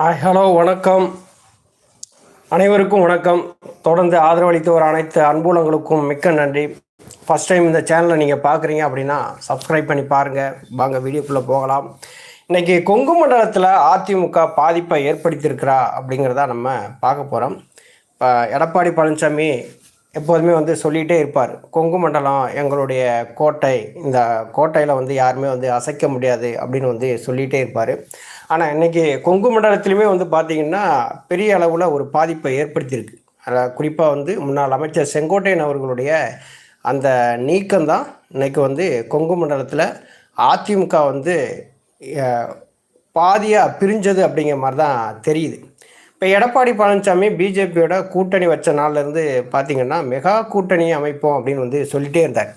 Hi hello வணக்கம். அனைவருக்கும் வணக்கம். தொடர்ந்து ஆதரவளித்து வர அனைத்து அன்புலங்களுக்கும் மிக்க நன்றி. ஃபஸ்ட் டைம் இந்த சேனலை நீங்கள் பார்க்குறீங்க அப்படின்னா சப்ஸ்கிரைப் பண்ணி பாருங்கள் வாங்க வீடியோக்குள்ளே போகலாம். இன்றைக்கி கொங்கு மண்டலத்தில் அதிமுக பாதிப்பை ஏற்படுத்தியிருக்கிறா அப்படிங்கிறத நம்ம பார்க்க போகிறோம் இப்போ எடப்பாடி பழனிசாமி எப்போதுமே வந்து சொல்லிகிட்டே இருப்பார். கொங்கு மண்டலம் எங்களுடைய கோட்டை இந்த கோட்டையில் வந்து யாருமே வந்து அசைக்க முடியாது அப்படின்னு வந்து சொல்லிகிட்டே இருப்பார். ஆனால் இன்றைக்கி கொங்கு மண்டலத்திலுமே வந்து பார்த்திங்கன்னா பெரிய அளவில் ஒரு பாதிப்பை ஏற்படுத்தியிருக்கு. அதில் குறிப்பாக வந்து முன்னாள் அமைச்சர் செங்கோட்டையன் அவர்களுடைய அந்த நீக்கம்தான் இன்னைக்கு வந்து கொங்கு மண்டலத்தில் அதிமுக வந்து பாதியாக பிரிஞ்சது அப்படிங்கிற மாதிரி தான் தெரியுது. இப்போ எடப்பாடி பழனிசாமி பிஜேபியோட கூட்டணி வச்ச நாள்லேருந்து பார்த்தீங்கன்னா மெகா கூட்டணி அமைப்போம் அப்படின்னு வந்து சொல்லிகிட்டே இருந்தார்.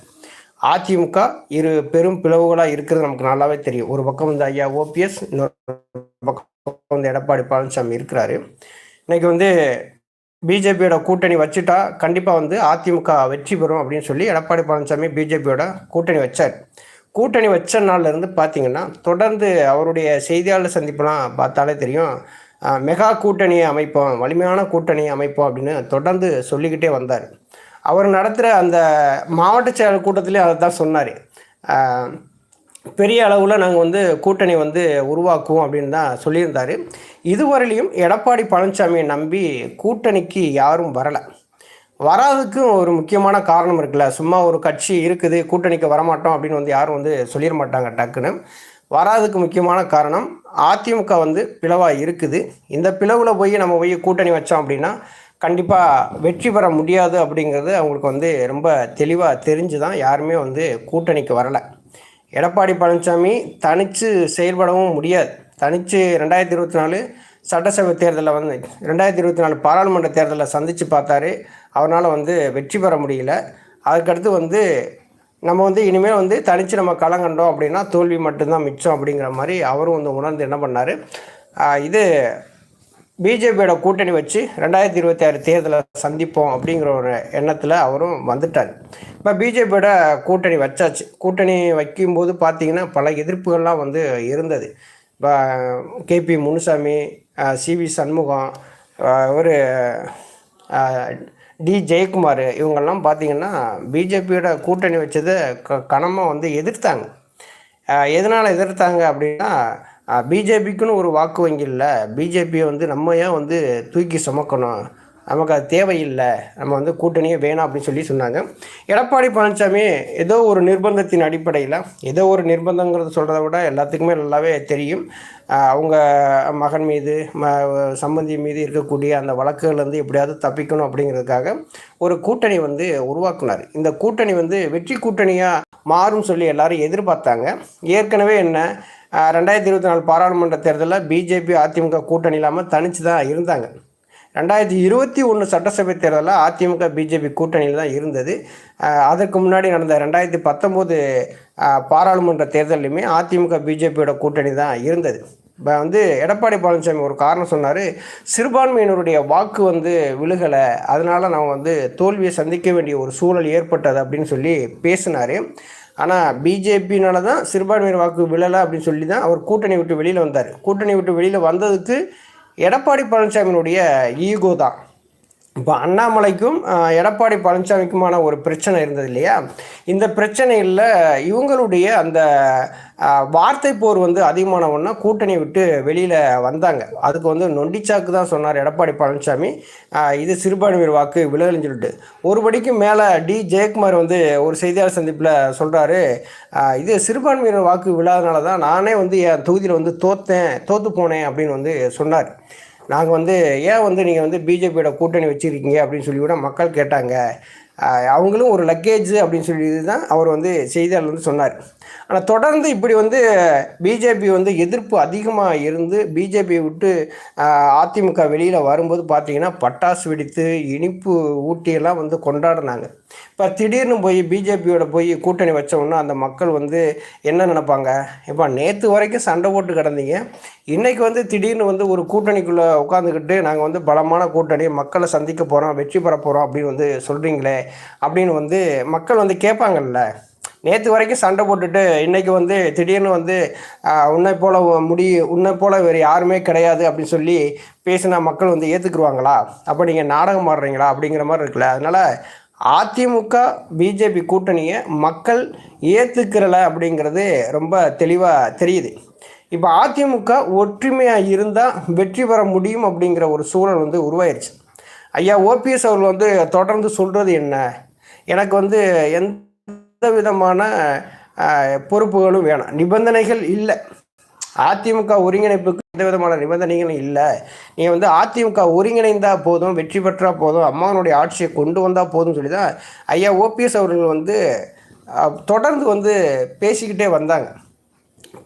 அதிமுக இரு பெரும் பிளவுகளாக இருக்கிறது நமக்கு நல்லாவே தெரியும். ஒரு பக்கம் வந்து ஐயா ஓபிஎஸ் இன்னொரு பக்கம் வந்து எடப்பாடி பழனிசாமி இருக்கிறாரு. இன்னைக்கு வந்து பிஜேபியோட கூட்டணி வச்சுட்டா கண்டிப்பாக வந்து அதிமுக வெற்றி பெறும் அப்படின்னு சொல்லி எடப்பாடி பழனிசாமி பிஜேபியோட கூட்டணி வச்சார். கூட்டணி வச்ச நாள்லேருந்து பார்த்தீங்கன்னா தொடர்ந்து அவருடைய செய்தியாளர் சந்திப்பெல்லாம் பார்த்தாலே தெரியும். மெகா கூட்டணியை அமைப்போம் வலிமையான கூட்டணியை அமைப்போம் அப்படின்னு தொடர்ந்து சொல்லிக்கிட்டே வந்தார். அவர் நடத்துகிற அந்த மாவட்ட செயலர் கூட்டத்திலே அதை தான் சொன்னார் பெரிய அளவில் நாங்கள் வந்து கூட்டணி வந்து உருவாக்குவோம் அப்படின்னு தான் சொல்லியிருந்தார். இதுவரையிலையும் எடப்பாடி பழனிசாமியை நம்பி கூட்டணிக்கு யாரும் வரலை. வராதுக்கும் ஒரு முக்கியமான காரணம் இருக்குல்ல. சும்மா ஒரு கட்சி இருக்குது கூட்டணிக்கு வரமாட்டோம் அப்படின்னு வந்து யாரும் வந்து சொல்லிட மாட்டாங்க டக்குன்னு. வராதுக்கு முக்கியமான காரணம் அதிமுக வந்து பிளவாக இருக்குது. இந்த பிளவில் போய் நம்ம போய் கூட்டணி வச்சோம் அப்படின்னா கண்டிப்பாக வெற்றி பெற முடியாது அப்படிங்கிறது அவங்களுக்கு வந்து ரொம்ப தெளிவாக தெரிஞ்சு தான் யாருமே வந்து கூட்டணிக்கு வரலை. எடப்பாடி பழனிசாமி தனித்து செயல்படவும் முடியாது. தனித்து ரெண்டாயிரத்தி இருபத்தி நாலு சட்டசபை தேர்தலில் வந்து ரெண்டாயிரத்தி இருபத்தி நாலு பாராளுமன்ற தேர்தலில் சந்தித்து பார்த்தாரு. அவரால் வந்து வெற்றி பெற முடியல. அதுக்கடுத்து வந்து நம்ம வந்து இனிமேல் வந்து தனித்து நம்ம கலங்கண்டோம் அப்படின்னா தோல்வி மட்டும்தான் மிச்சம் அப்படிங்கிற மாதிரி அவரும் வந்து உணர்ந்து என்ன பண்ணார். இது பிஜேபியோட கூட்டணி வச்சு ரெண்டாயிரத்தி இருபத்தி ஆறு தேர்தலை சந்திப்போம் அப்படிங்கிற ஒரு எண்ணத்தில் அவரும் வந்துட்டார். இப்போ பிஜேபியோட கூட்டணி வச்சாச்சு. கூட்டணி வைக்கும்போது பார்த்திங்கன்னா பல எதிர்ப்புகள்லாம் வந்து இருந்தது. இப்போ கேபி முனுசாமி சிவி சண்முகம் ஒரு டி ஜெயக்குமார் இவங்கெல்லாம் பார்த்திங்கன்னா பிஜேபியோட கூட்டணி வச்சதை க கனமாக வந்து எதிர்த்தாங்க. எதனால் எதிர்த்தாங்க அப்படின்னா பிஜேபிக்குன்னு ஒரு வாக்கு வங்கி இல்லை பிஜேபியை வந்து நம்ம ஏன் வந்து தூக்கி சுமக்கணும்? நமக்கு அது தேவையில்லை. நம்ம வந்து கூட்டணியே வேணாம் அப்படின்னு சொல்லி சொன்னாங்க. எடப்பாடி பழனிசாமி ஏதோ ஒரு நிர்பந்தத்தின் அடிப்படையில் ஏதோ ஒரு நிர்பந்தங்கிறது சொல்கிறத விட எல்லாத்துக்குமே நல்லாவே தெரியும். அவங்க மகன் மீது ம சம்பந்தி மீது இருக்கக்கூடிய அந்த வழக்குகள்லேருந்து எப்படியாவது தப்பிக்கணும் அப்படிங்கிறதுக்காக ஒரு கூட்டணி வந்து உருவாக்குனார். இந்த கூட்டணி வந்து வெற்றி கூட்டணியாக மாறும் சொல்லி எல்லாரும் எதிர்பார்த்தாங்க. ஏற்கனவே என்ன ரெண்டாயிரத்தி இருபத்தி நாலு பாராளுமன்ற தேர்தலில் பிஜேபி அதிமுக கூட்டணி இல்லாமல் தனிச்சு தான் இருந்தாங்க. ரெண்டாயிரத்தி இருபத்தி ஒன்று சட்டசபை தேர்தலில் அதிமுக பிஜேபி கூட்டணியில் தான் இருந்தது. அதற்கு முன்னாடி நடந்த ரெண்டாயிரத்தி பத்தொம்போது பாராளுமன்ற தேர்தலையுமே அதிமுக பிஜேபியோட கூட்டணி தான் இருந்தது. இப்போ வந்து எடப்பாடி பழனிசாமி ஒரு காரணம் சொன்னார் சிறுபான்மையினருடைய வாக்கு வந்து விழுகலை அதனால் நான் வந்து தோல்வியை சந்திக்க வேண்டிய ஒரு சூழல் ஏற்பட்டது அப்படின்னு சொல்லி பேசினார். ஆனால் பிஜேபினால தான் சிறுபான்மையினர் வாக்கு விழலை அப்படின்னு சொல்லி தான் அவர் கூட்டணி விட்டு வெளியில் வந்தார். கூட்டணி விட்டு வெளியில் வந்ததுக்கு எடப்பாடி பழனிசாமியினுடைய ஈகோ தான். இப்போ அண்ணாமலைக்கும் எடப்பாடி பழனிசாமிக்குமான ஒரு பிரச்சனை இருந்தது இல்லையா? இந்த பிரச்சனையில் இவங்களுடைய அந்த வார்த்தை போர் வந்து அதிகமான ஒன்றா கூட்டணி விட்டு வெளியில் வந்தாங்க. அதுக்கு வந்து நொண்டிச்சாக்கு தான் சொன்னார் எடப்பாடி பழனிசாமி. இது சிறுபான்மையர் வாக்கு விலகலன்னு சொல்லிட்டு. ஒருபடிக்கு மேலே டி. ஜெயக்குமார் வந்து ஒரு செய்தியாளர் சந்திப்பில் சொல்கிறாரு இது சிறுபான்மையினர் வாக்கு விழாதனால தான் நானே வந்து என் தொகுதியில் வந்து தோத்தேன் தோற்று போனேன் அப்படின்னு வந்து சொன்னார். நாங்கள் வந்து ஏன் வந்து நீங்கள் வந்து பிஜேபியோட கூட்டணி வச்சுருக்கீங்க அப்படின்னு சொல்லி கூட மக்கள் கேட்டாங்க. அவங்களும் ஒரு லக்கேஜ் அப்படின்னு சொல்லி தான் அவர் வந்து செய்தியாளர் வந்து சொன்னார். ஆனால் தொடர்ந்து இப்படி வந்து பிஜேபி வந்து எதிர்ப்பு அதிகமாக இருந்து பிஜேபியை விட்டு அதிமுக வெளியில் வரும்போது பார்த்தீங்கன்னா பட்டாசு வெடித்து இனிப்பு ஊட்டியெல்லாம் வந்து கொண்டாடினாங்க. இப்போ திடீர்னு போய் பிஜேபியோட போய் கூட்டணி வச்சோம்னா அந்த மக்கள் வந்து என்ன நினப்பாங்க? இப்போ நேற்று வரைக்கும் சண்டை போட்டு கிடந்தீங்க. இன்றைக்கி வந்து திடீர்னு வந்து ஒரு கூட்டணிக்குள்ளே உட்காந்துக்கிட்டு நாங்கள் வந்து பலமான கூட்டணி மக்களை சந்திக்க போகிறோம் வெற்றி பெற போகிறோம் அப்படின்னு வந்து சொல்கிறீங்களே அப்படின்னு வந்து மக்கள் வந்து கேட்பாங்கல்ல. நேற்று வரைக்கும் சண்டை போட்டுட்டு இன்னைக்கு வந்து திடீர்னு வந்து உன்னை போல முடி உன்னை போல வேறு யாருமே கிடையாது அப்படின்னு சொல்லி பேசினா மக்கள் வந்து ஏற்றுக்குருவாங்களா அப்போ நீங்கள் நாடகம் ஆடுறீங்களா? அப்படிங்கிற மாதிரி இருக்குல்ல. அதனால் அதிமுக பிஜேபி கூட்டணியை மக்கள் ஏற்றுக்கிறல அப்படிங்கிறது ரொம்ப தெளிவாக தெரியுது. இப்போ அதிமுக ஒற்றுமையாக இருந்தால் வெற்றி பெற முடியும் அப்படிங்கிற ஒரு சூழல் வந்து உருவாயிருச்சு. ஐயா ஓபிஎஸ் அவர்கள் வந்து தொடர்ந்து சொல்கிறது என்ன? எனக்கு வந்து எந்த எந்த விதமான பொறுப்புகளும் வேணாம். நிபந்தனைகள் இல்லை. அதிமுக ஒருங்கிணைப்புக்கு எந்த விதமான நிபந்தனைகளும் இல்லை. நீங்கள் வந்து அதிமுக ஒருங்கிணைந்தால் போதும் வெற்றி பெற்றால் போதும் அம்மாவனுடைய ஆட்சியை கொண்டு வந்தால் போதும்னு சொல்லி தான் ஐயா ஓபிஎஸ் அவர்கள் வந்து தொடர்ந்து வந்து பேசிக்கிட்டே வந்தாங்க.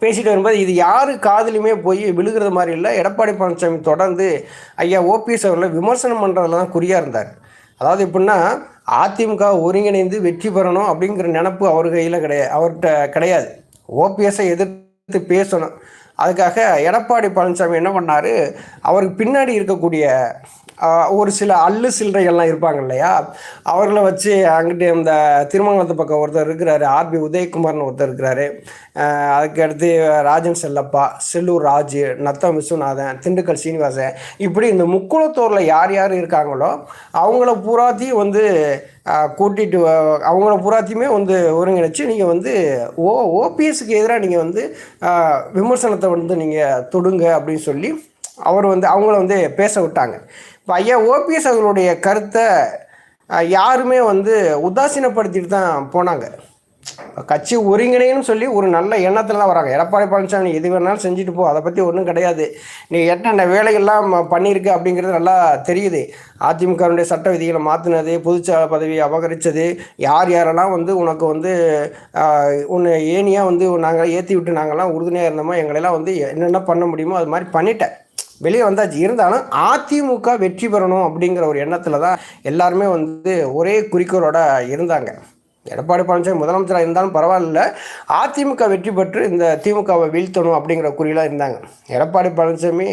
பேசிட்டு வரும்போது இது யார் காதுலையுமே போய் விழுகிறது மாதிரி இல்லை. எடப்பாடி பழனிசாமி தொடர்ந்து ஐயா ஓபிஎஸ் அவர்களை விமர்சனம் பண்ணுறதுல தான் குறியாக இருந்தார். அதாவது எப்படின்னா அதிமுக ஒருங்கிணைந்து வெற்றி பெறணும் அப்படிங்கிற நினப்பு அவர் கையில் கிடையாது அவர்கிட்ட கிடையாது. ஓபிஎஸ்ஸை எதிர்த்து பேசணும். அதுக்காக எடப்பாடி பழனிசாமி என்ன பண்ணார்? அவருக்கு பின்னாடி இருக்கக்கூடிய ஒரு சில அல்லு சில்லறைகள்லாம் இருப்பாங்க இல்லையா? அவர்களை வச்சு அங்கிட்டு இந்த திருமங்கலத்து பக்கம் ஒருத்தர் இருக்கிறாரு ஆர்பி உதயகுமார்னு ஒருத்தர் இருக்கிறாரு. அதுக்கடுத்து ராஜன் செல்லப்பா செல்லூர் ராஜு நத்தம் விஸ்வநாதன் திண்டுக்கல் சீனிவாசன். இப்படி இந்த முக்குளத்தூரில் யார் யார் இருக்காங்களோ அவங்கள பூராத்தையும் வந்து கூட்டிகிட்டு கூட்டிட்டு அவங்கள பூராத்தையுமே வந்து ஒருங்கிணைச்சு நீங்கள் வந்து ஓ ஓபிஎஸ்க்கு எதிராக நீங்கள் வந்து விமர்சனத்தை வந்து நீங்கள் தொடுங்க அப்படின்னு சொல்லி அவர் வந்து அவங்கள வந்து பேச விட்டாங்க. இப்போ ஐயா ஓபிஎஸ் அவர்களுடைய கருத்தை யாருமே வந்து உதாசீனப்படுத்திட்டு தான் போனாங்க. கட்சி ஒருங்கிணைன்னு சொல்லி ஒரு நல்ல எண்ணத்தில் தான் வராங்க. எடப்பாடி பழனிசாமி எது வேணாலும் செஞ்சுட்டு போ அதை பற்றி ஒன்றும் கிடையாது. நீ என்னென்ன வேலைகள்லாம் பண்ணியிருக்கு அப்படிங்கிறது நல்லா தெரியுது. அதிமுகவுடைய சட்ட விதிகளை மாற்றினது பொதுச்செயலாளர் பதவியை அபகரித்தது யார் யாரெல்லாம் வந்து உனக்கு வந்து உன்னை ஏனியாக வந்து நாங்கள் ஏற்றி விட்டு நாங்கள்லாம் உறுதுணையாக இருந்தோமோ எங்களெல்லாம் வந்து என்னென்ன பண்ண முடியுமோ அது மாதிரி பண்ணிட்டேன். வெளியே வந்தாச்சு. இருந்தாலும் அதிமுக வெற்றி பெறணும் அப்படிங்கிற ஒரு எண்ணத்தில் தான் எல்லாருமே வந்து ஒரே குறிக்கோளோட இருந்தாங்க. எடப்பாடி பழனிசாமி முதலமைச்சராக இருந்தாலும் பரவாயில்ல. அதிமுக வெற்றி பெற்று இந்த திமுகவை வீழ்த்தணும் அப்படிங்கிற குறியெல்லாம் இருந்தாங்க. எடப்பாடி பழனிசாமி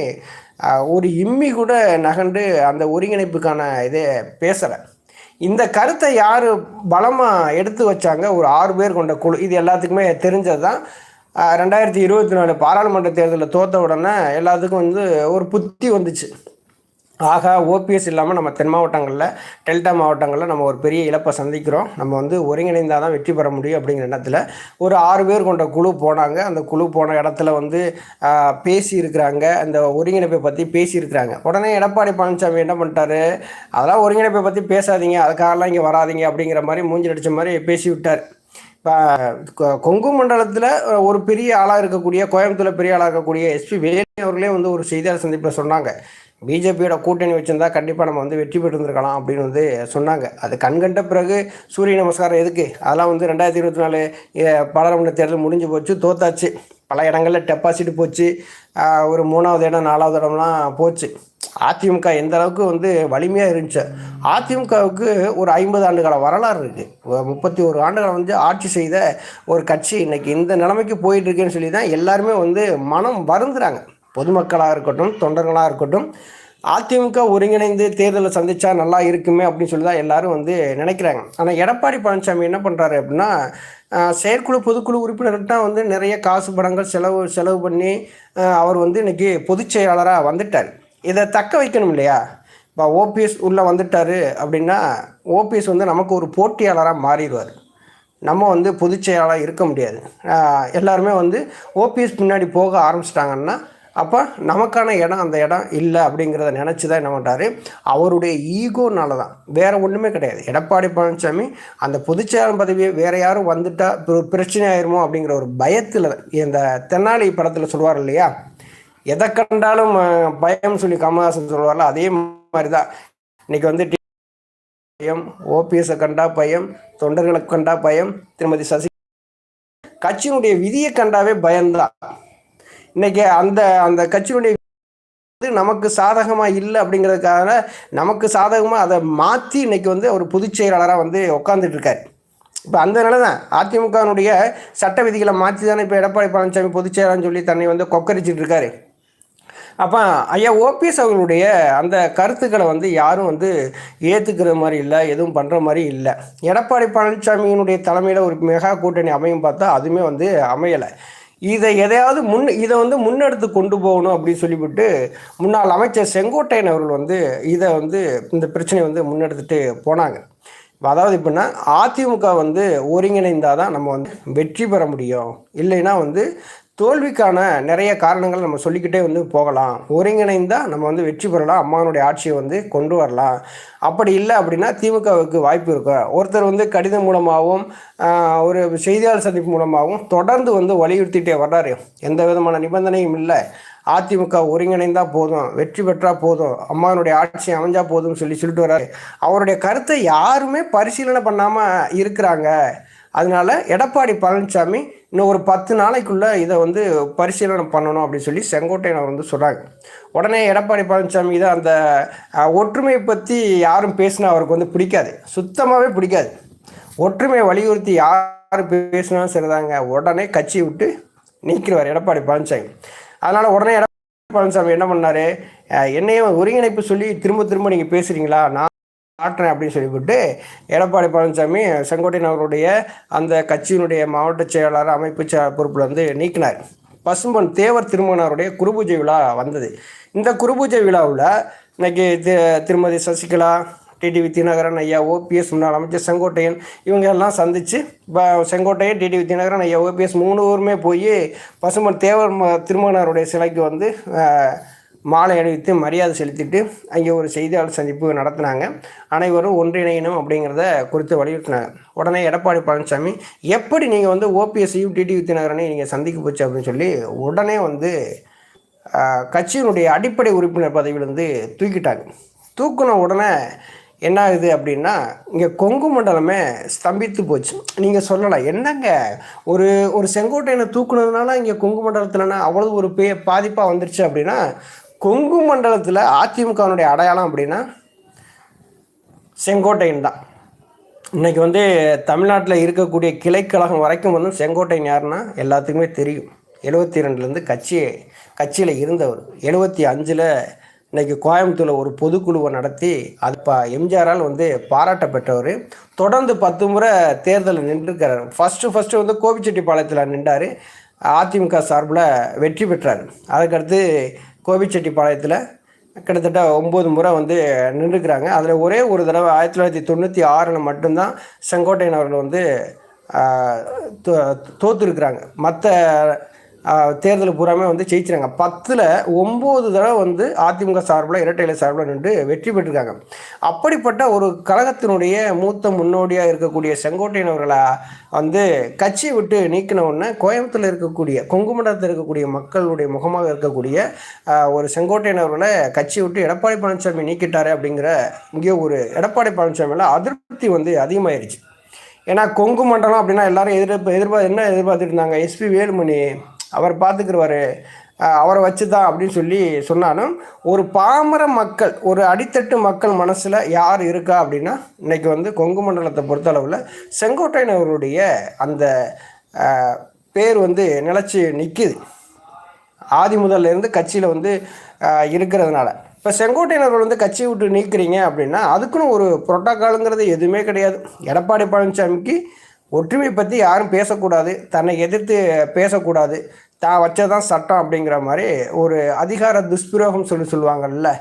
ஒரு இம்மி கூட நகண்டு அந்த ஒருங்கிணைப்புக்கான இதே பேசலை. இந்த கருத்தை யார் பலமாக எடுத்து வச்சாங்க? ஒரு ஆறு பேர் கொண்ட குழு. இது எல்லாத்துக்குமே தெரிஞ்சது தான் ரெண்டாயிரத்தி இருபத்தி நாலு பாராளுமன்ற தேர்தலில் தோத்த உடனே எல்லாத்துக்கும் வந்து ஒரு புத்தி வந்துச்சு. ஆகா ஓபிஎஸ் இல்லாமல் நம்ம தென் மாவட்டங்களில் டெல்டா மாவட்டங்களில் நம்ம ஒரு பெரிய இழப்பை சந்திக்கிறோம். நம்ம வந்து ஒருங்கிணைந்தால் தான் வெற்றி பெற முடியும் அப்படிங்கிற எண்ணத்தில் ஒரு ஆறு பேர் கொண்ட குழு போனாங்க. அந்த குழு போன இடத்துல வந்து பேசியிருக்கிறாங்க. அந்த ஒருங்கிணைப்பை பற்றி பேசியிருக்கிறாங்க. உடனே எடப்பாடி பழனிசாமி என்ன பண்ணிட்டாரு? அதெல்லாம் ஒருங்கிணைப்பை பற்றி பேசாதீங்க. அதுக்காகலாம் இங்கே வராதீங்க அப்படிங்கிற மாதிரி மூஞ்சி அடித்த மாதிரி பேசி விட்டார் இப்போ கொங்கு மண்டலத்தில் ஒரு பெரிய ஆளாக இருக்கக்கூடிய கோயம்புத்தூரில் பெரிய ஆளாக இருக்கக்கூடிய எஸ்பி வேலி அவர்களே வந்து ஒரு செய்தியாளர் சந்திப்பில் சொன்னாங்க. பிஜேபியோட கூட்டணி வச்சுருந்தா கண்டிப்பாக நம்ம வந்து வெற்றி பெற்றிருந்துருக்கலாம் அப்படின்னு வந்து சொன்னாங்க. அது கண்கண்ட பிறகு சூரிய நமஸ்காரம் எதுக்கு? அதெல்லாம் வந்து ரெண்டாயிரத்தி இருபத்தி நாலு பாராளுமன்ற தேர்தல் முடிஞ்சு போச்சு தோத்தாச்சு. பல இடங்களில் டெபாசிட் போச்சு. ஒரு மூணாவது இடம் நாலாவது இடம்லாம் போச்சு. அதிமுக எந்த அளவுக்கு வந்து வலிமையாக இருந்துச்சு. அதிமுகவுக்கு ஒரு ஐம்பது ஆண்டுகால வரலாறு இருக்குது முப்பத்தி ஒரு ஆண்டுகளை வந்து ஆட்சி செய்த ஒரு கட்சி இன்னைக்கு இந்த நிலைமைக்கு போயிட்டுருக்குன்னு சொல்லி தான் எல்லாருமே வந்து மனம் வருந்துறாங்க. பொதுமக்களாக இருக்கட்டும் தொண்டர்களாக இருக்கட்டும் அதிமுக ஒருங்கிணைந்து தேர்தலை சந்தித்தா நல்லா இருக்குமே அப்படின்னு சொல்லி தான் எல்லாரும் வந்து நினைக்கிறாங்க. ஆனால் எடப்பாடி பழனிசாமி என்ன பண்ணுறாரு அப்படின்னா செயற்குழு பொதுக்குழு உறுப்பினர்கிட்ட வந்து நிறைய காசு படங்கள் செலவு செலவு பண்ணி அவர் வந்து இன்னைக்கு பொதுச் செயலாளராக வந்துட்டார். இதை தக்க வைக்கணும் இல்லையா? இப்போ ஓபிஎஸ் உள்ளே வந்துட்டார் அப்படின்னா ஓபிஎஸ் வந்து நமக்கு ஒரு போட்டியாளராக மாறிடுவார். நம்ம வந்து பொதுச் இருக்க முடியாது. எல்லாருமே வந்து ஓபிஎஸ் பின்னாடி போக ஆரம்பிச்சிட்டாங்கன்னா அப்போ நமக்கான இடம் அந்த இடம் இல்லை அப்படிங்கிறத நினச்சி தான் என்ன பண்ணுறாரு அவருடைய ஈகோனால தான் வேறு ஒன்றுமே கிடையாது. எடப்பாடி பழனிசாமி அந்த பொதுச்செயலாளர் பதவியை வேறு யாரும் வந்துட்டால் பிரச்சனை ஆயிருமோ அப்படிங்கிற ஒரு பயத்தில் இந்த தென்னாலி படத்தில் சொல்லுவார் இல்லையா? எதை கண்டாலும் பயம் சொல்லி கமல்ஹாசன் சொல்லுவார்ல அதே மாதிரி தான் இன்னைக்கு வந்து டி- பயம் ஓபிஎஸ்ஸை கண்டா பயம் தொண்டர்களை கண்டா பயம் திருமதி சசி கட்சியினுடைய விதியை கண்டாவே பயம்தான் இன்னைக்கு அந்த அந்த கட்சியினுடைய வந்து நமக்கு சாதகமாக இல்லை அப்படிங்கிறதுக்காக நமக்கு சாதகமாக அதை மாற்றி இன்னைக்கு வந்து ஒரு பொதுச் செயலாளராக வந்து உட்காந்துட்டு இருக்காரு. இப்போ அந்த நிலை தான் அதிமுகவினுடைய சட்ட விதிகளை மாற்றி தானே இப்போ எடப்பாடி பழனிசாமி பொதுச் செயலாளர்னு சொல்லி தன்னை வந்து கொக்கரிச்சிட்டு இருக்காரு. அப்போ ஐயா ஓபிஎஸ் அவர்களுடைய அந்த கருத்துக்களை வந்து யாரும் வந்து ஏற்றுக்கிற மாதிரி இல்லை எதுவும் பண்ணுற மாதிரி இல்லை. எடப்பாடி பழனிசாமியினுடைய தலைமையில் ஒரு மெகா கூட்டணி அமையும் பார்த்தா அதுவுமே வந்து அமையலை. இதை எதையாவது முன் இதை வந்து முன்னெடுத்து கொண்டு போகணும் அப்படின்னு சொல்லிவிட்டு முன்னாள் அமைச்சர் செங்கோட்டையன் அவர்கள் வந்து இதை வந்து இந்த பிரச்சனையை வந்து முன்னெடுத்துட்டு போனாங்க. அதாவது எப்படின்னா அதிமுக வந்து ஒருங்கிணைந்தால் தான் நம்ம வந்து வெற்றி பெற முடியும். இல்லைன்னா வந்து தோல்விக்கான நிறைய காரணங்கள் நம்ம சொல்லிக்கிட்டே வந்து போகலாம். ஒருங்கிணைந்தால் நம்ம வந்து வெற்றி பெறலாம். அம்மானுடைய ஆட்சியை வந்து கொண்டு வரலாம். அப்படி இல்லை அப்படின்னா திமுகவுக்கு வாய்ப்பு இருக்கும் ஒருத்தர் வந்து கடிதம் மூலமாகவும் ஒரு செய்தியாளர் சந்திப்பு மூலமாகவும் தொடர்ந்து வந்து வலியுறுத்திட்டே வர்றாரு. எந்த விதமான நிபந்தனையும் இல்லை. அதிமுக ஒருங்கிணைந்தால் போதும். வெற்றி பெற்றால் போதும். அம்மானுடைய ஆட்சி அமைஞ்சால் போதும்னு சொல்லி சொல்லிட்டு வர்றாரு. அவருடைய கருத்தை யாருமே பரிசீலனை பண்ணாமல் இருக்கிறாங்க. அதனால எடப்பாடி பழனிசாமி இன்னும் ஒரு பத்து நாளைக்குள்ளே இதை வந்து பரிசீலனை பண்ணணும் அப்படின்னு சொல்லி செங்கோட்டையன் வந்து சொல்கிறாங்க உடனே எடப்பாடி பழனிசாமி இதை அந்த ஒற்றுமையை பற்றி யாரும் பேசினா அவருக்கு வந்து பிடிக்காது. சுத்தமாகவே பிடிக்காது. ஒற்றுமையை வலியுறுத்தி யார் பேசினாலும் சரிதாங்க. உடனே கட்சி விட்டு நீக்கிறவர் எடப்பாடி பழனிசாமி. அதனால் உடனே எடப்பாடி பழனிசாமி என்ன பண்ணார்? என்னையும் ஒருங்கிணைப்பு சொல்லி திரும்ப திரும்ப நீங்கள் பேசுகிறீங்களா நான் காட்டுறேன் அப்படின்னு சொல்லிவிட்டு எடப்பாடி பழனிசாமி செங்கோட்டையன் அவருடைய அந்த கட்சியினுடைய மாவட்ட செயலாளர் அமைப்பு பொறுப்பில் வந்து நீக்கினார். பசும்பொன் தேவர் திருமணருடைய குருபூஜை விழா வந்தது. இந்த குருபூஜை விழாவில் இன்னைக்கு திருமதி சசிகலா டிடிவி தினகரன் ஐயா ஓபிஎஸ் முன்னாள் அமைச்சர் செங்கோட்டையன் இவங்க எல்லாம் சந்தித்து செங்கோட்டையன் டிடிவி தினகரன் ஐயா ஓபிஎஸ் மூணு ஊருமே போய் பசுமன் தேவர் திருமணருடைய சிலைக்கு வந்து மாலை அணிவித்து மரியாதை செலுத்திட்டு அங்கே ஒரு செய்தியாளர் சந்திப்பு நடத்தினாங்க. அனைவரும் ஒன்றிணையணும் அப்படிங்கிறத குறித்து வலியுறுத்தினாங்க. உடனே எடப்பாடி பழனிசாமி எப்படி நீங்கள் வந்து ஓபிஎஸ்சியும் டிடி வித்தினகரனை நீங்கள் சந்திக்க போச்சு? அப்படின்னு சொல்லி உடனே வந்து கட்சியினுடைய அடிப்படை உறுப்பினர் பதவியிலிருந்து தூக்கிட்டாங்க. தூக்கின உடனே என்ன ஆகுது அப்படின்னா இங்கே கொங்கு மண்டலமே ஸ்தம்பித்து போச்சு. நீங்கள் சொல்லலாம் என்னங்க? ஒரு ஒரு செங்கோட்டையனை தூக்குனதுனால இங்கே கொங்கு மண்டலத்தில்னா அவ்வளோ ஒரு பே பாதிப்பாக வந்துருச்சு அப்படின்னா கொங்கு மண்டலத்தில் அதிமுகவினுடைய அடையாளம் அப்படின்னா செங்கோட்டையன் தான். இன்றைக்கி வந்து தமிழ்நாட்டில் இருக்கக்கூடிய கிளைக்கழகம் வரைக்கும் வந்து செங்கோட்டையன் யாருன்னா எல்லாத்துக்குமே தெரியும். எழுபத்தி ரெண்டுலேருந்து கட்சி கட்சியில் இருந்தவர். எழுபத்தி அஞ்சில் இன்றைக்கி கோயம்புத்தூரில் ஒரு பொதுக்குழுவை நடத்தி அது இப்போ எம்ஜிஆரால் வந்து பாராட்ட பெற்றவர். தொடர்ந்து பத்து முறை தேர்தலில் நின்றுருக்கிறார். ஃபஸ்ட்டு ஃபஸ்ட்டு வந்து கோபிச்செட்டிப்பாளையத்தில் நின்றார். அதிமுக சார்பில் வெற்றி பெற்றார். அதுக்கடுத்து கோபிச்செட்டிப்பாளையத்தில் கிட்டத்தட்ட ஒம்பது முறை வந்து நின்றுக்கிறாங்க. அதில் ஒரே ஒரு தடவை ஆயிரத்தி தொள்ளாயிரத்தி தொண்ணூற்றி ஆறில் மட்டும்தான் செங்கோட்டையன் அவர்கள் வந்து தோற்றுருக்குறாங்க மற்ற தேர்தல் பூராமே வந்து ஜெயிச்சிருங்க பத்தில் ஒம்பது தடவை வந்து அதிமுக சார்பில் இரட்டையில சார்பில் நின்று வெற்றி பெற்றிருக்காங்க. அப்படிப்பட்ட ஒரு கழகத்தினுடைய மூத்த முன்னோடியாக இருக்கக்கூடிய செங்கோட்டையன் அவர்களை வந்து கட்சியை விட்டு நீக்கின உடனே கோயம்புத்தூரில் இருக்கக்கூடிய கொங்குமண்டலத்தில் இருக்கக்கூடிய மக்களுடைய முகமாக இருக்கக்கூடிய ஒரு செங்கோட்டையன் அவர்களை கட்சியை விட்டு எடப்பாடி பழனிசாமி நீக்கிட்டாரு அப்படிங்கிற இங்கே ஒரு எடப்பாடி பழனிசாமியில் அதிருப்தி வந்து அதிகமாயிருச்சு. ஏன்னா கொங்கு மண்டலம் அப்படின்னா எல்லாரும் எதிர்ப்பு எதிர்பார்த்து என்ன எதிர்பார்த்துட்டு இருந்தாங்க? எஸ்பி வேலுமணி அவர் பார்த்துக்குருவார். அவரை வச்சு தான் அப்படின்னு சொல்லி சொன்னாலும் ஒரு பாமர மக்கள் ஒரு அடித்தட்டு மக்கள் மனசில் யார் இருக்கா அப்படின்னா இன்றைக்கி வந்து கொங்கு மண்டலத்தை பொறுத்தளவில் செங்கோட்டையன் அவருடைய அந்த பேர் வந்து நிலச்சி நிற்கிது ஆதி முதல்லேருந்து கட்சியில் வந்து இருக்கிறதுனால. இப்போ செங்கோட்டையினர்கள் வந்து கட்சியை விட்டு நீக்கிறீங்க அப்படின்னா அதுக்குன்னு ஒரு புரோட்டோக்காலுங்கிறது எதுவுமே கிடையாது. எடப்பாடி பழனிசாமிக்கு ஒற்றுமை பற்றி யாரும் பேசக்கூடாது. தன்னை எதிர்த்து பேசக்கூடாது. தான் வச்சதான் சட்டம் அப்படிங்கிற மாதிரி ஒரு அதிகார துஷ்பிரயோகம் சொல்லி சொல்லுவாங்கல்ல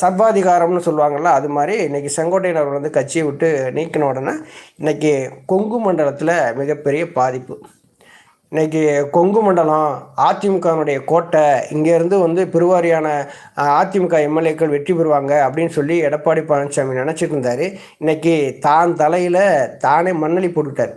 சர்வாதிகாரம்னு சொல்லுவாங்கள்ல அது மாதிரி இன்றைக்கி செங்கோட்டையினர் வந்து கட்சியை விட்டு நீக்கின உடனே இன்றைக்கி கொங்கு மண்டலத்தில் மிகப்பெரிய பாதிப்பு. இன்றைக்கி கொங்கு மண்டலம் அதிமுகனுடைய கோட்டை இங்கேருந்து வந்து பெருவாரியான அதிமுக எம்எல்ஏக்கள் வெற்றி பெறுவாங்க அப்படின்னு சொல்லி எடப்பாடி பழனிசாமி நினச்சிட்டு இருந்தார். இன்றைக்கி தான் தலையில் தானே மண்ணளி போட்டுட்டார்.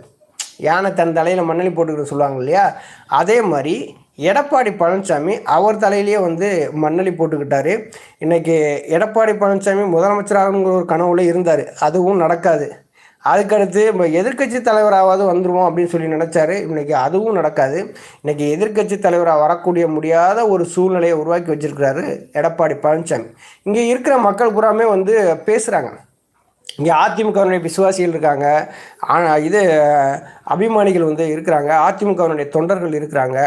யானை தன் தலையில் மண்ணலி போட்டுக்கிட்டு சொல்லுவாங்க இல்லையா? அதே மாதிரி எடப்பாடி பழனிசாமி அவர் தலையிலேயே வந்து மண்ணலி போட்டுக்கிட்டாரு. இன்றைக்கி எடப்பாடி பழனிசாமி முதலமைச்சராகங்கிற ஒரு கனவுல இருந்தார். அதுவும் நடக்காது. அதுக்கடுத்து இப்போ எதிர்கட்சி தலைவராவது வந்துடுவோம் அப்படின்னு சொல்லி நினச்சாரு. இன்றைக்கி அதுவும் நடக்காது. இன்றைக்கி எதிர்கட்சி தலைவராக வரக்கூடிய முடியாத ஒரு சூழ்நிலையை உருவாக்கி வச்சுருக்கிறாரு எடப்பாடி பழனிசாமி. இங்கே இருக்கிற மக்கள் பூராமே வந்து பேசுகிறாங்க இங்கே அதிமுகவினுடைய விசுவாசிகள் இருக்காங்க. ஆனால் இது அபிமானிகள் வந்து இருக்கிறாங்க. அதிமுகவினுடைய தொண்டர்கள் இருக்கிறாங்க.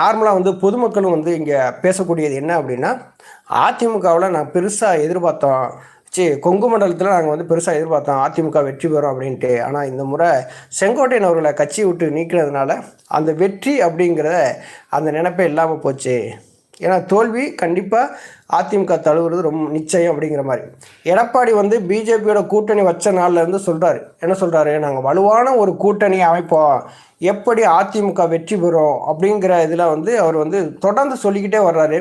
நார்மலாக வந்து பொதுமக்களும் வந்து இங்கே பேசக்கூடியது என்ன அப்படின்னா அதிமுகவில் நான் பெருசாக எதிர்பார்த்தோம். சி கொங்கு மண்டலத்தில் நாங்கள் வந்து பெருசாக எதிர்பார்த்தோம் அதிமுக வெற்றி பெறும் அப்படின்ட்டு. ஆனால் இந்த முறை செங்கோட்டையன் அவர்களை கட்சி விட்டு நீக்கினதுனால அந்த வெற்றி அப்படிங்கிற அந்த நினைப்பே இல்லாமல் போச்சு. ஏன்னா தோல்வி கண்டிப்பாக அதிமுக தழுவுறது ரொம்ப நிச்சயம் அப்படிங்கிற மாதிரி. எடப்பாடி வந்து பிஜேபியோட கூட்டணி வச்ச நாளில் இருந்து சொல்கிறாரு என்ன சொல்கிறாரு நாங்கள் வலுவான ஒரு கூட்டணி அமைப்போம். எப்படி அதிமுக வெற்றி பெறும் அப்படிங்கிற இதில் வந்து அவர் வந்து தொடர்ந்து சொல்லிக்கிட்டே வர்றாரு.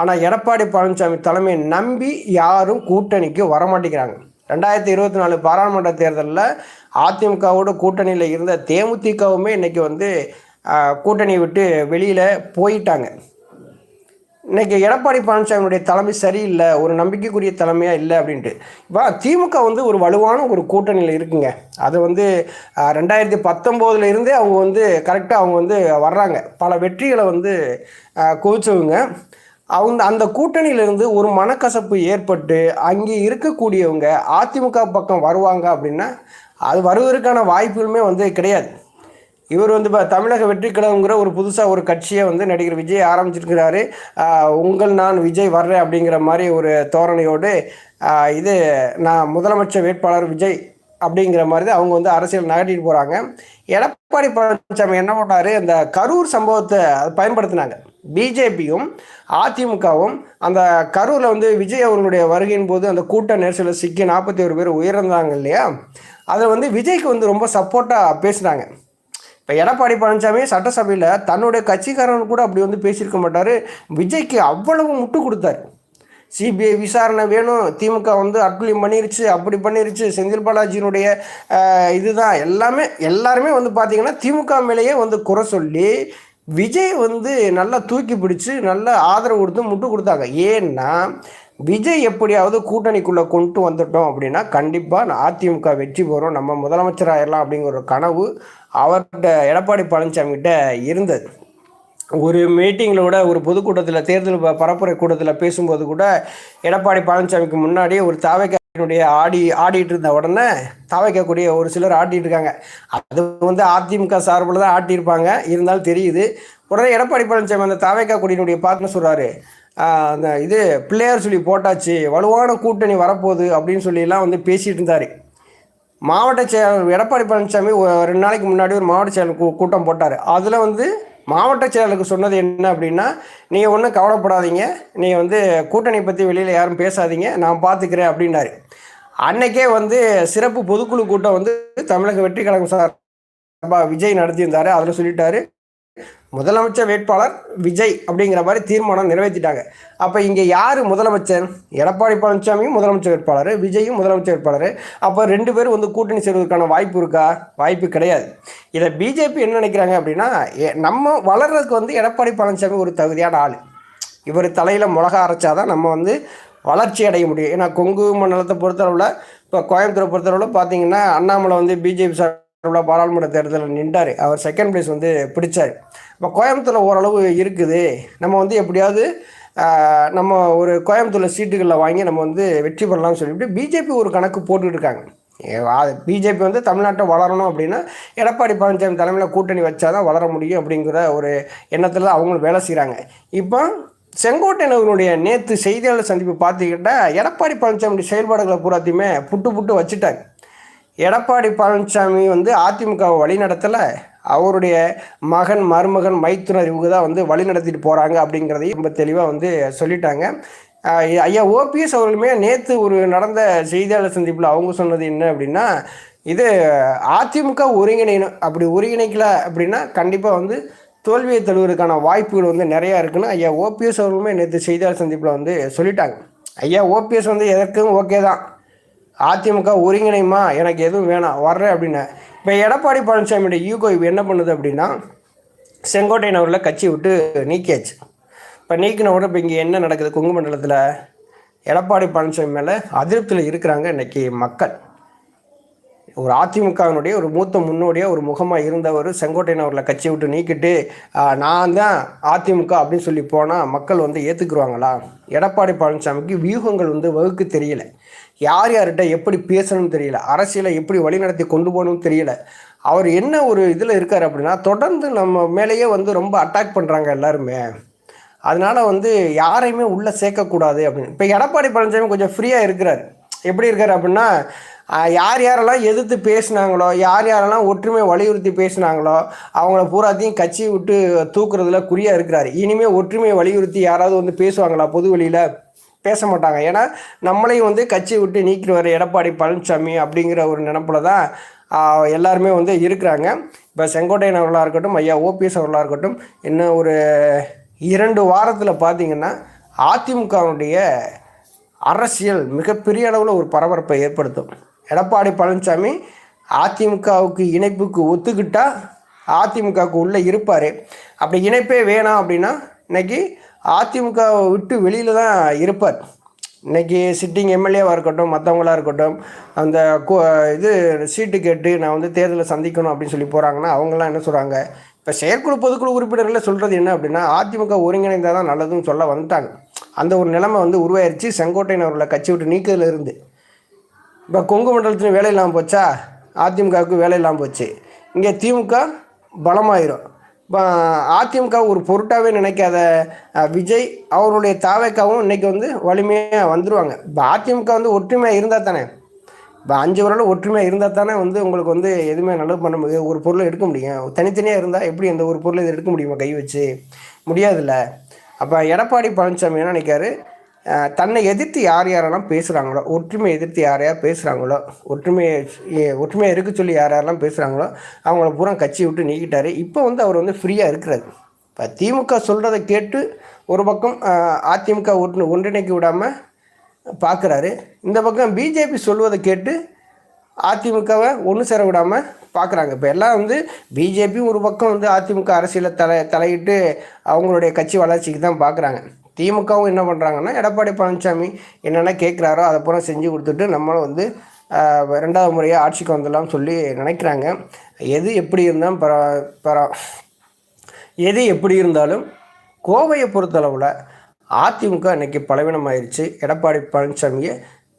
ஆனால் எடப்பாடி பழனிசாமி தலைமையை நம்பி யாரும் கூட்டணிக்கு வரமாட்டேங்கிறாங்க. ரெண்டாயிரத்தி இருபத்தி நாலு பாராளுமன்ற தேர்தலில் அதிமுகவோட கூட்டணியில் இருந்த தேமுதிகவுமே இன்றைக்கி வந்து கூட்டணியை விட்டு வெளியில் போயிட்டாங்க. இன்றைக்கி எடப்பாடி பழனிசாமியுடைய தலைமை சரியில்லை ஒரு நம்பிக்கைக்குரிய தலைமையாக இல்லை அப்படின்ட்டு. இப்போ திமுக வந்து ஒரு வலுவான ஒரு கூட்டணியில் இருக்குங்க. அது வந்து ரெண்டாயிரத்தி பத்தொம்போதுல இருந்தே அவங்க வந்து கரெக்டாக அவங்க வந்து வர்றாங்க. பல வெற்றிகளை வந்து குவிச்சவங்க. அவங்க அந்த கூட்டணியிலிருந்து ஒரு மனக்கசப்பு ஏற்பட்டு அங்கே இருக்கக்கூடியவங்க அதிமுக பக்கம் வருவாங்க அப்படின்னா அது வருவதற்கான வாய்ப்புகளுமே வந்து கிடையாது. இவர் வந்து இப்போ தமிழக வெற்றி கழகங்கிற ஒரு புதுசாக ஒரு கட்சியை வந்து நடிகர் விஜய் ஆரம்பிச்சிருக்கிறாரு. உங்கள் நான் விஜய் வர்றேன் அப்படிங்கிற மாதிரி ஒரு தோரணையோடு இது நான் முதலமைச்சர் வேட்பாளர் விஜய் அப்படிங்கிற மாதிரி தான் அவங்க வந்து அரசியல் நகட்டிட்டு போகிறாங்க எடப்பாடி பழனிசாமி என்ன பண்ணாரு? அந்த கரூர் சம்பவத்தை அதை பயன்படுத்தினாங்க. பிஜேபியும் அதிமுகவும் அந்த கரூரில் வந்து விஜய் அவர்களுடைய வருகையின் போது அந்த கூட்ட நெரிசலில் சிக்கி நாற்பத்தி ஒரு பேர் உயர்ந்தாங்க இல்லையா? அதில் வந்து விஜய்க்கு வந்து ரொம்ப சப்போர்ட்டாக பேசுனாங்க. இப்போ எடப்பாடி பழனிசாமி சட்டசபையில் தன்னுடைய கட்சிக்காரன் கூட அப்படி வந்து பேசியிருக்க மாட்டார். விஜய்க்கு அவ்வளவு முட்டு கொடுத்தாரு. சிபிஐ விசாரணை வேணும். திமுக வந்து அட்டுழியம் பண்ணிருச்சு அப்படி பண்ணிருச்சு. செந்தில் பாலாஜியினுடைய இதுதான். எல்லாமே எல்லாருமே வந்து பார்த்தீங்கன்னா திமுக மேலேயே வந்து குறை சொல்லி விஜய் வந்து நல்லா தூக்கி பிடிச்சு நல்ல ஆதரவு கொடுத்து முட்டு கொடுத்தாங்க. ஏன்னா விஜய் எப்படியாவது கூட்டணிக்குள்ளே கொண்டு வந்துட்டோம் அப்படின்னா கண்டிப்பாக அதிமுக வெற்றி பெறும். நம்ம முதலமைச்சர் ஆயிடலாம் அப்படிங்கிற ஒரு கனவு அவர்கிட்ட எடப்பாடி பழனிசாமி கிட்ட இருந்தது. ஒரு மீட்டிங்கில் கூட ஒரு பொதுக்கூட்டத்தில் தேர்தல் ப- பரப்புரை கூட்டத்தில் பேசும்போது கூட எடப்பாடி பழனிசாமிக்கு முன்னாடி ஒரு தாவைக்காரனுடைய ஆடி ஆடிட்டு இருந்த உடனே தாவைக்கக்கூடிய ஒரு சிலர் ஆட்டிட்டு இருக்காங்க. அது வந்து அதிமுக சார்பில் தான் ஆட்டியிருப்பாங்க. இருந்தாலும் தெரியுது. உடனே எடப்பாடி பழனிசாமி அந்த தாவைக்கா கொடியினுடைய பார்த்துன்னு சொல்கிறாரு அந்த இது பிள்ளையார் சொல்லி போட்டாச்சு வலுவான கூட்டணி வரப்போகுது அப்படின்னு சொல்லிலாம் வந்து பேசிகிட்டு இருந்தார் மாவட்ட செயலர் எடப்பாடி பழனிசாமி ஒரு ரெண்டு நாளைக்கு முன்னாடி ஒரு மாவட்ட செயலர் கூட்டம் போட்டார். அதில் வந்து மாவட்ட செயலருக்கு சொன்னது என்ன அப்படின்னா நீங்கள் ஒன்றும் கவலைப்படாதீங்க நீங்கள் வந்து கூட்டணி பற்றி வெளியில் யாரும் பேசாதீங்க நான் பார்த்துக்கிறேன் அப்படின்னாரு. அன்னைக்கே வந்து சிறப்பு பொதுக்குழு கூட்டம் வந்து தமிழக வெற்றி கழகம் சார்பா விஜய் நடத்தியிருந்தார். அதில் சொல்லிட்டாரு முதலமைச்சர் வேட்பாளர் விஜய் அப்படிங்கிற மாதிரி தீர்மானம் நிறைவேற்றிட்டாங்க. அப்போ இங்கே யார் முதலமைச்சர்? எடப்பாடி பழனிசாமியும் முதலமைச்சர் வேட்பாளர் விஜயும் முதலமைச்சர் வேட்பாளர். அப்போ ரெண்டு பேரும் வந்து கூட்டணி சேர்வதற்கான வாய்ப்பு இருக்கா? வாய்ப்பு கிடையாது. இதை பிஜேபி என்ன நினைக்கிறாங்க அப்படின்னா நம்ம வளர்றதுக்கு வந்து எடப்பாடி பழனிசாமி ஒரு தகுதியான ஆள். இவர் தலையில் மிளகா அரைச்சாதான் நம்ம வந்து வளர்ச்சி அடைய முடியும். ஏன்னா கொங்கு மண்டலத்தை பொறுத்தளவில் இப்போ கோயம்புத்தூரை பொறுத்தளவில் பார்த்தீங்கன்னா அண்ணாமலை வந்து பிஜேபி உள்ள பாராளுமன்ற தேர்தலில் நின்றார். அவர் செகண்ட் பிளேஸ் வந்து பிடிச்சார். இப்போ கோயம்புத்தூரில் ஓரளவு இருக்குது. நம்ம வந்து எப்படியாவது நம்ம ஒரு கோயம்புத்தூரில் சீட்டுகளில் வாங்கி நம்ம வந்து வெற்றி பெறலாம்னு சொல்லிட்டு பிஜேபி ஒரு கணக்கு போட்டுக்கிட்டு இருக்காங்க. பிஜேபி வந்து தமிழ்நாட்டை வளரணும் அப்படின்னா எடப்பாடி பழனிசாமி தலைமையில் கூட்டணி வச்சாதான் வளர முடியும் அப்படிங்கிற ஒரு எண்ணத்தில் தான் அவங்களும் வேலை செய்கிறாங்க இப்போ செங்கோட்டையன் அவர்களுடைய நேற்று செய்தியாளர் சந்திப்பு பார்த்துக்கிட்டா எடப்பாடி பழனிசாமி செயல்பாடுகளை பூராத்தையுமே புட்டு புட்டு வச்சுட்டாங்க எடப்பாடி பழனிசாமி வந்து அதிமுகவை வழி நடத்தலை அவருடைய மகன் மருமகன் மைத்துனர் இவங்க தான் வந்து வழி நடத்திட்டு போகிறாங்க அப்படிங்கிறதையும் ரொம்ப தெளிவாக வந்து சொல்லிட்டாங்க. ஐயா ஓபிஎஸ் அவர்களுமே நேற்று ஒரு நடந்த செய்தியாளர் சந்திப்பில் அவங்க சொன்னது என்ன அப்படின்னா இது அதிமுக ஒருங்கிணைணும் அப்படி ஒருங்கிணைக்கல அப்படின்னா கண்டிப்பாக வந்து தோல்வியை தழுவதற்கான வாய்ப்புகள் வந்து நிறையா இருக்குன்னு ஐயா ஓபிஎஸ் அவர்களுமே நேற்று செய்தியாளர் சந்திப்பில் வந்து சொல்லிட்டாங்க. ஐயா ஓபிஎஸ் வந்து எதற்கும் ஓகே தான். அதிமுக ஒருங்கிணைமா எனக்கு எதுவும் வேணாம். வர்றேன் அப்படின்னு. இப்போ எடப்பாடி பழனிசாமியோட யூகோ இப்போ என்ன பண்ணுது அப்படின்னா செங்கோட்டையன் அவர்களை கட்சி விட்டு நீக்கியாச்சு. இப்போ நீக்கின உடனே இப்போ இங்கே என்ன நடக்குது? கொங்கு மண்டலத்தில் எடப்பாடி பழனிசாமி மேலே அதிருப்தியில் இருக்கிறாங்க இன்னைக்கு மக்கள். ஒரு அதிமுகவினுடைய ஒரு மூத்த முன்னோடியாக ஒரு முகமாக இருந்தவர் செங்கோட்டையன் அவர்களை கட்சி விட்டு நீக்கிட்டு நான் தான் அதிமுக அப்படின்னு சொல்லி போனால் மக்கள் வந்து ஏற்றுக்குருவாங்களா எடப்பாடி பழனிசாமிக்கு வியூகங்கள் வந்து வகுக்கு தெரியலை. யார் யார்கிட்ட எப்படி பேசணும்னு தெரியல அரசியலை எப்படி வழிநடத்தி கொண்டு போகணும்னு தெரியல. அவர் என்ன ஒரு இதில் இருக்கார் அப்படின்னா தொடர்ந்து நம்ம மேலேயே வந்து ரொம்ப அட்டாக் பண்ணுறாங்க எல்லாருமே. அதனால் வந்து யாரையுமே உள்ளே சேர்க்கக்கூடாது அப்படின்னு. இப்போ எடப்பாடி பழனிசாமி கொஞ்சம் ஃப்ரீயாக இருக்கிறார். எப்படி இருக்கார் அப்படின்னா யார் யாரெல்லாம் எதிர்த்து பேசுனாங்களோ யார் யாரெல்லாம் ஒற்றுமை வலியுறுத்தி பேசுனாங்களோ அவங்கள பூராத்தையும் கட்சி விட்டு தூக்குறதுல குறியாக இருக்கிறார். இனிமேல் ஒற்றுமையை வலியுறுத்தி யாராவது வந்து பேசுவாங்களா பொது வெளியில்? பேச மாட்டாங்க ஏன்னா நம்மளையும் வந்து கட்சி விட்டு நீக்கிடுவார் எடப்பாடி பழனிசாமி அப்படிங்கிற ஒரு நினப்பில் தான் எல்லாருமே வந்து இருக்கிறாங்க. இப்போ செங்கோட்டையன் அவர்களாக இருக்கட்டும் ஐயா ஓபிஎஸ் அவர்களாக இருக்கட்டும் இன்னும் ஒரு இரண்டு வாரத்தில் பார்த்தீங்கன்னா அதிமுகவுடைய அரசியல் மிகப்பெரிய அளவில் ஒரு பரபரப்பை ஏற்படுத்தும். எடப்பாடி பழனிசாமி அதிமுகவுக்கு இணைப்புக்கு ஒத்துக்கிட்டால் அதிமுகவுக்கு உள்ளே இருப்பார். அப்படி இணைப்பே வேணாம் அப்படின்னா இன்றைக்கி அதிமுகவை விட்டு வெளியில் தான் இருப்பார் இன்றைக்கி சிட்டிங் எம்எல்ஏவாக இருக்கட்டும் மற்றவங்களாக இருக்கட்டும் அந்த இது சீட்டு கேட்டு நான் வந்து தேர்தலை சந்திக்கணும் அப்படின்னு சொல்லி போகிறாங்கன்னா அவங்களாம் என்ன சொல்கிறாங்க இப்போ செயற்குழு பொதுக்குழு உறுப்பினர்களை சொல்கிறது என்ன அப்படின்னா அதிமுக ஒருங்கிணைந்தால் தான் நல்லதுன்னு சொல்ல வந்துட்டாங்க. அந்த ஒரு நிலைமை வந்து உருவாயிருச்சு. செங்கோட்டையன் அவர்களை கட்சி விட்டு நீக்கிறதுலேருந்து இப்போ கொங்கு மண்டலத்துலையும் வேலை இல்லாமல் போச்சா? அதிமுகவுக்கு வேலை இல்லாமல் போச்சு. இங்கே திமுக பலமாயிரும். அதிமுக ஒரு பொருட்டாகவே நினைக்காத விஜய் அவருடைய தாவேக்காவும் இன்னைக்கு வந்து வலிமையாக வந்துடுவாங்க இப்போ அதிமுக வந்து ஒற்றுமையாக இருந்தால் தானே? இப்போ அஞ்சு வருடம் ஒற்றுமையாக இருந்தால் தானே வந்து உங்களுக்கு வந்து எதுவுமே நல்லது பண்ண முடியும் ஒரு பொருளை எடுக்க முடியும். தனித்தனியாக இருந்தால் எப்படி அந்த ஒரு பொருளை எடுக்க முடியுமா கை வச்சு? முடியாதுல்ல. அப்போ எடப்பாடி பழனிசாமி என்ன நினைக்காரு தன்னை எதிர்த்து யார் யாரெல்லாம் பேசுகிறாங்களோ ஒற்றுமையை எதிர்த்து யார் யார் பேசுகிறாங்களோ ஒற்றுமையை ஒற்றுமையாக இருக்க சொல்லி யார் யாரெல்லாம் பேசுகிறாங்களோ அவங்கள பூரா கட்சி விட்டு நீக்கிட்டார். இப்போ வந்து அவர் வந்து ஃப்ரீயாக இருக்கிறாரு. இப்போ திமுக சொல்கிறத கேட்டு ஒரு பக்கம் அதிமுக ஒன்று ஒன்றிணைக்க விடாமல் பார்க்குறாரு இந்த பக்கம் பிஜேபி சொல்வதை கேட்டு அதிமுகவை ஒன்று சேர விடாமல் பார்க்குறாங்க இப்போ எல்லாம் வந்து பிஜேபி ஒரு பக்கம் வந்து அதிமுக அரசியலை தலை தலையிட்டு அவங்களுடைய கட்சி வளர்ச்சிக்கு தான் பார்க்குறாங்க திமுகவும் என்ன பண்ணுறாங்கன்னா எடப்பாடி பழனிசாமி என்னென்ன கேட்குறாரோ அதை பூரா செஞ்சு கொடுத்துட்டு நம்மளும் வந்து ரெண்டாவது முறையாக ஆட்சிக்கு வந்துடலாம்னு சொல்லி நினைக்கிறாங்க. எது எப்படி இருந்தாலும் பர பர எது எப்படி இருந்தாலும் கோவையை பொறுத்தளவில் அதிமுக இன்னைக்கு பலவீனமாயிருச்சு. எடப்பாடி பழனிசாமியை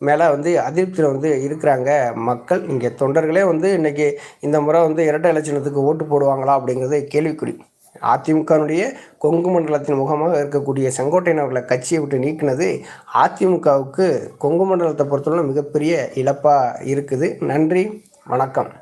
மேலே வந்து அதிருப்தியில் வந்து இருக்கிறாங்க மக்கள். இங்கே தொண்டர்களே வந்து இன்னைக்கு இந்த முறை வந்து இரட்டை இலட்சணத்துக்கு ஓட்டு போடுவாங்களா அப்படிங்கிறது கேள்விக்குறி. அதிமுகனுடைய கொங்கு மண்டலத்தின் முகமாக இருக்கக்கூடிய செங்கோட்டையன் அவர்களை கட்சியை விட்டு நீக்கினது அதிமுகவுக்கு கொங்கு மண்டலத்தை பொறுத்தவரை மிகப்பெரிய இழப்பாக இருக்குது. நன்றி வணக்கம்.